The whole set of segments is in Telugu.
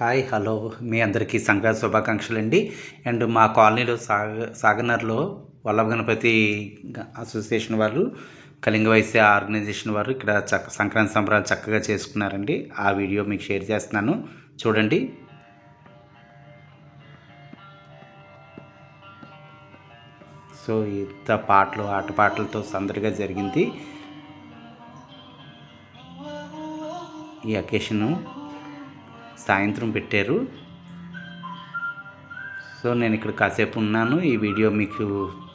Hi hello. మీ అందరికీ సంక్రాంతి శుభాకాంక్షలు అండి అండ్ మా కాలనీలో సాగ సాగనర్లో వల్లభ గణపతి అసోసియేషన్ వాళ్ళు కళింగ వైశ్య ఆర్గనైజేషన్ వారు ఇక్కడ చక్క సంక్రాంతి సంబరాలు చక్కగా చేసుకున్నారండి. ఆ వీడియో మీకు షేర్ చేస్తున్నాను. చూడండి. సో ఇంత పాటలు ఆటపాటలతో సందడిగా జరిగింది. ఈ అకేషను సాయంత్రం పెట్టారు. సో నేను ఇక్కడ కాసేపు ఉన్నాను. ఈ వీడియో మీకు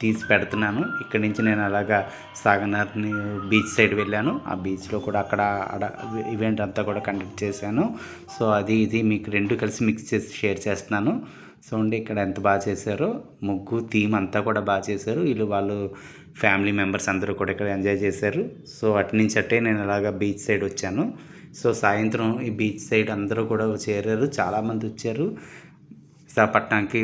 తీసి పెడుతున్నాను. ఇక్కడ నుంచి నేను అలాగా సాగనార్ని బీచ్ సైడ్ వెళ్ళాను. ఆ బీచ్లో కూడా అక్కడ ఆడ ఈవెంట్ అంతా కూడా కండక్ట్ చేశాను. సో అది ఇది మీకు రెండు కలిసి మిక్స్ చేసి షేర్ చేస్తున్నాను. సో ఇక్కడ ఎంత బాగా చేశారో ముగ్గు థీమ్ అంతా కూడా బాగా చేశారు. వీళ్ళు వాళ్ళు ఫ్యామిలీ మెంబర్స్ అందరూ కూడా ఇక్కడ ఎంజాయ్ చేశారు. సో అటు నుంచి అట్టే నేను అలాగా బీచ్ సైడ్ వచ్చాను. సో సాయంత్రం ఈ బీచ్ సైడ్ అందరూ కూడా చేరారు. చాలామంది వచ్చారు. విశాఖపట్నానికి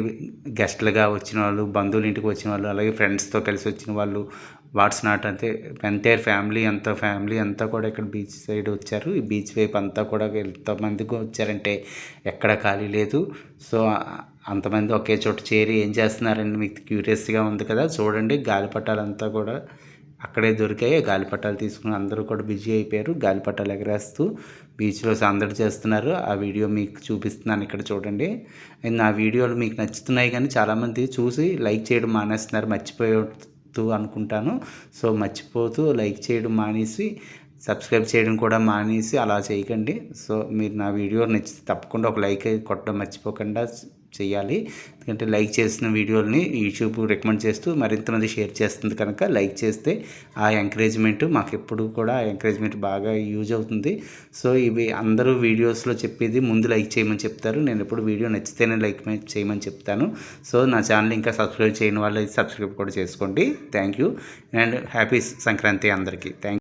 గెస్ట్లుగా వచ్చిన వాళ్ళు బంధువుల ఇంటికి వచ్చిన వాళ్ళు అలాగే ఫ్రెండ్స్తో కలిసి వచ్చిన వాళ్ళు వాట్స్ నాట్ అంతే ఎంటైర్ ఫ్యామిలీ అంతా ఫ్యామిలీ అంతా కూడా ఇక్కడ బీచ్ సైడ్ వచ్చారు. ఈ బీచ్ వైపు అంతా కూడా ఎంతమంది వచ్చారంటే ఎక్కడ ఖాళీ లేదు. సో అంతమంది ఒకే చోట చేరి ఏం చేస్తున్నారని మీకు క్యూరియస్గా ఉంది కదా చూడండి. గాలిపటాలంతా కూడా అక్కడే దొరికాయి. గాలిపటాలు తీసుకుని అందరూ కూడా బిజీ అయిపోయారు. గాలిపటాలు ఎగరేస్తూ బీచ్లో సందడి చేస్తున్నారు. ఆ వీడియో మీకు చూపిస్తున్నాను ఇక్కడ చూడండి. అండ్ నా వీడియోలు మీకు నచ్చుతున్నాయి కానీ చాలామంది చూసి లైక్ చేయడం మానేస్తున్నారు. మర్చిపోయి అనుకుంటాను. సో మర్చిపోతూ లైక్ చేయడం మానేసి సబ్స్క్రైబ్ చేయడం కూడా మానేసి అలా చేయకండి. సో మీరు నా వీడియో నచ్చితే తప్పకుండా ఒక లైక్ కొట్టడం మర్చిపోకుండా చేయాలి. ఎందుకంటే లైక్ చేసిన వీడియోని యూట్యూబ్ రికమెండ్ చేస్తూ మరింతమంది షేర్ చేస్తుంది కనుక లైక్ చేస్తే ఆ ఎంకరేజ్మెంట్ మాకు ఎప్పుడు కూడా ఆ ఎంకరేజ్మెంట్ బాగా యూజ్ అవుతుంది. సో ఇవి అందరూ వీడియోస్లో చెప్పేది ముందు లైక్ చేయమని చెప్తారు. నేను ఎప్పుడు వీడియో నచ్చితేనే లైక్ చేయమని చెప్తాను. సో నా ఛానల్ ఇంకా సబ్స్క్రైబ్ చేయని వాళ్ళు సబ్స్క్రైబ్ కూడా చేసుకోండి. Thank you. And happy Sankranti అందరికీ. థ్యాంక్